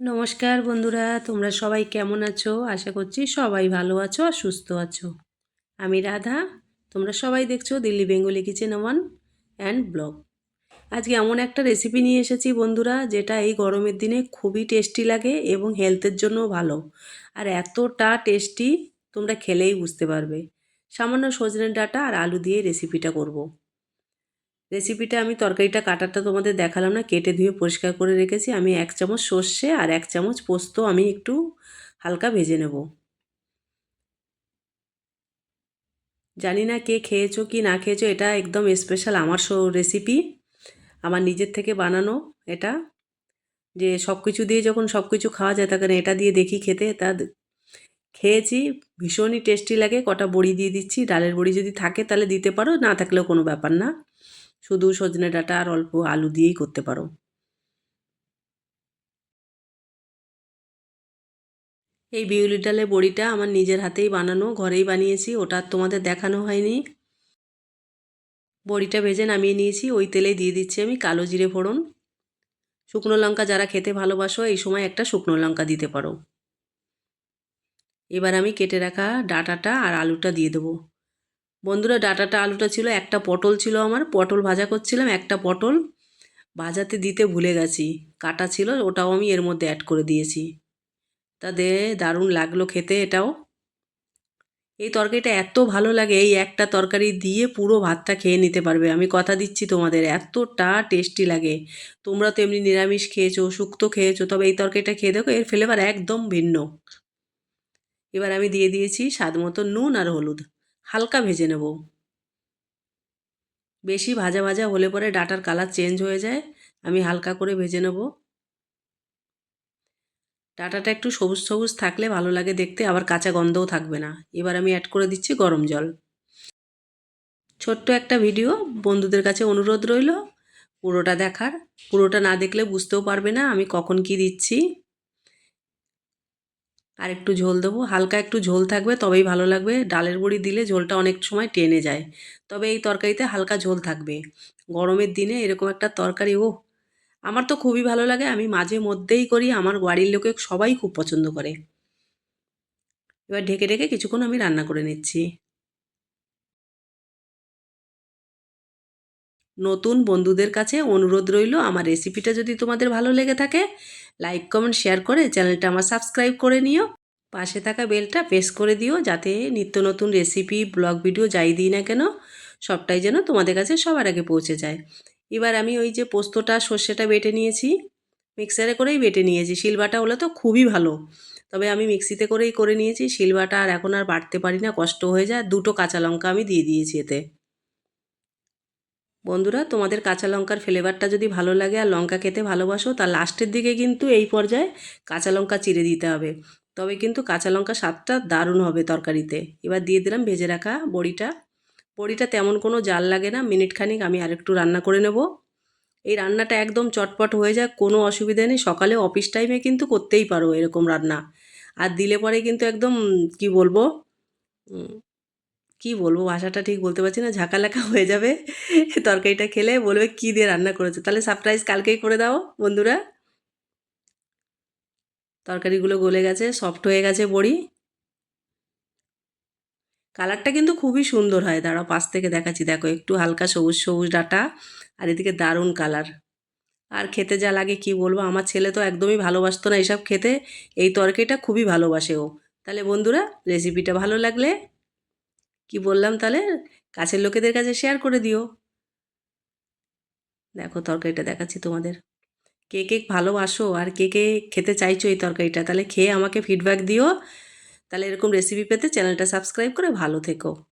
নমস্কার বন্ধুরা, তোমরা সবাই কেমন আছো? আশা করছি সবাই ভালো আছো আর সুস্থ আছো। আমি রাধা, তোমরা সবাই দেখছ Delhi Bengali kitchen one and blog. আজকে এমন একটা রেসিপি নিয়ে এসেছি বন্ধুরা, যেটা এই গরমের দিনে খুবই টেস্টি লাগে এবং হেলথের জন্য ভালো। আর এতটা টেস্টি তোমরা খেলেই বুঝতে পারবে। সামান্য সজনের ডাঁটা আর আলু দিয়ে রেসিপিটা করব। রেসিপিটা আমি তরকারিটা কাটারটা তোমাদের দেখালাম না, কেটে ধুয়ে পরিষ্কার করে রেখেছি। আমি এক চামচ সর্ষে আর এক চামচ পোস্ত আমি একটু হালকা ভেজে নেব। জানি না কে খেয়েছো কি না খেয়েছো, এটা একদম স্পেশাল আমার রেসিপি আমার নিজের থেকে বানানো এটা। যে সব কিছু দিয়ে যখন সব কিছু খাওয়া যায় তখন এটা দিয়ে দেখি খেতে। তা খেয়েছি, ভীষণই টেস্টি লাগে। কটা বড়ি দিয়ে দিচ্ছি, ডালের বড়ি যদি থাকে তাহলে দিতে পারো, না থাকলেও কোনো ব্যাপার না। শুধু সজনে ডাঁটা আর অল্প আলু দিয়েই করতে পারো। এই বিউলি ডালের বড়িটা আমার নিজের হাতেই বানানো, ঘরেই বানিয়েছি, ওটা তোমাদের দেখানো হয়নি। বড়িটা ভেজে নামিয়ে নিয়েছি, ওই তেলেই দিয়ে দিচ্ছি আমি কালো জিরে ফোড়ন। শুকনো লঙ্কা যারা খেতে ভালোবাসো, এই সময় একটা শুকনো লঙ্কা দিতে পারো। এবার আমি কেটে রাখা ডাটাটা আর আলুটা দিয়ে দেবো। বন্ধুরা, ডাটাটা আলুটা ছিল, একটা পটল ছিল আমার। পটল ভাজা করছিলাম, একটা পটল ভাজাতে দিতে ভুলে গেছি। কাটা ছিল, ওটাও আমি এর মধ্যে অ্যাড করে দিয়েছি। তা দে, দারুণ লাগল খেতে এটাও। এই তরকারিটা এত ভালো লাগে, এই একটা তরকারি দিয়ে পুরো ভাতটা খেয়ে নিতে পারবে। আমি কথা দিচ্ছি তোমাদের, এতটা টেস্টি লাগে। তোমরা তো এমনি নিরামিষ খেয়েছো শুক্তো খেয়েছো, তবে এই তরকারিটা খেয়ে দেখো, এর ফ্লেভার একদম ভিন্ন। এবার আমি দিয়ে দিয়েছি স্বাদ মতো নুন আর হলুদ। হালকা ভেজে নেব। বেশি ভাজা ভাজা হলে পরে ডাটার কালার চেঞ্জ হয়ে যায়। আমি হালকা করে ভেজে নেব। ডাটাটা একটু সবুজ সবুজ থাকলে ভালো লাগে দেখতে, আবার কাঁচা গন্ধও থাকবে না। এবার আমি অ্যাড করে দিচ্ছি গরম জল। ছোট্ট একটা ভিডিও বন্ধুদের কাছে অনুরোধ রইল, পুরোটা দেখার। পুরোটা না দেখলে বুঝতেও পারবে না আমি কখন কি দিচ্ছি। আর একটু ঝোল দেবো। হালকা একটু ঝোল থাকবে, তবেই ভালো লাগবে। ডালের বড়ি দিলে ঝোলটা অনেক সময় টেনে যায়। তবে এই তরকারিতে হালকা ঝোল থাকবে। গরমের দিনে এরকম একটা তরকারি ও আমার তো খুবই ভালো লাগে। আমি মাঝে মধ্যেই করি। আমার বাড়ির লোকে সবাই খুব পছন্দ করে। এবার ঢেকে ঢেকে কিছুক্ষণ আমি রান্না করে নিচ্ছি। নতুন বন্ধুদের কাছে অনুরোধ রইল, আমার রেসিপিটা যদি তোমাদের ভালো লেগে থাকে লাইক কমেন্ট শেয়ার করে চ্যানেলটা আমার সাবস্ক্রাইব করে নিও। পাশে থাকা বেলটা প্রেস করে দিও যাতে নিত্য নতুন রেসিপি ব্লগ ভিডিও যাই দিই না কেন, সবটাই যেন তোমাদের কাছে সবার আগে পৌঁছে যায়। এবার আমি ওই যে পোস্তটা, সর্ষেটা বেটে নিয়েছি। মিক্সারে করেই বেটে নিয়েছি, শিলবাটা হলে তো খুবই ভালো। তবে আমি মিক্সিতে করেই করে নিয়েছি, শিলবাটা আর এখন আর বাটতে পারি না, কষ্ট হয়ে যায়। দুটো কাঁচা লঙ্কা আমি দিয়ে দিয়েছি এতে। বন্ধুরা, তোমাদের কাঁচা লঙ্কার ফ্লেভারটা যদি ভালো লাগে আর লঙ্কা খেতে ভালোবাসো তা লাস্টের দিকে কিন্তু এই পর্যায়ে কাঁচা লঙ্কা চিড়ে দিতে হবে। তবে কিন্তু কাঁচা লঙ্কা স্বাদটা দারুণ হবে তরকারিতে। এবার দিয়ে দিলাম ভেজে রাখা বড়িটা। বড়িটা তেমন কোনো জাল লাগে না, মিনিট খানিক আমি আরেকটু রান্না করে নেব। এই রান্নাটা একদম চটপট হয়ে যায় কোনো অসুবিধা নেই। সকালে অফিস টাইমে কিন্তু করতেই পারো এরকম রান্না। আর দিলে পরে কিন্তু একদম, কি বলব কি বলব? ভাষাটা ঠিক বলতে পারছি না ঝাঁকা ঝাঁকালাকা হয়ে যাবে। তরকারিটা খেলে বলবে, কী দিয়ে রান্না করেছে? তাহলে সারপ্রাইজ কালকেই করে দাও, বন্ধুরা। তরকারিগুলো গলে গেছে সফট হয়ে গেছে বড়ি। কালারটা কিন্তু খুবই সুন্দর হয়। দাঁড়াও, পাশ থেকে দেখাচ্ছি। দেখো, একটু হালকা সবুজ সবুজ ডাটা আর এদিকে দারুণ কালার। আর খেতে যা লাগে, কি বলব? আমার ছেলে তো একদমই ভালোবাসতো না এসব খেতে। এই তরকারিটা খুবই ভালোবাসে ও। তাহলে বন্ধুরা রেসিপিটা ভালো লাগলে কি বললাম তাহলে? কাছের লোকেদের কাছে শেয়ার করে দিও। দেখো তরকারিটা দেখাচ্ছি তোমাদের। কে কে ভালোবাসো আর কে কে খেতে চাইছো এই তরকারিটা, তাহলে খেয়ে আমাকে ফিডব্যাক দিও। তাহলে এরকম রেসিপি পেতে চ্যানেলটা সাবস্ক্রাইব করে ভালো থেকো।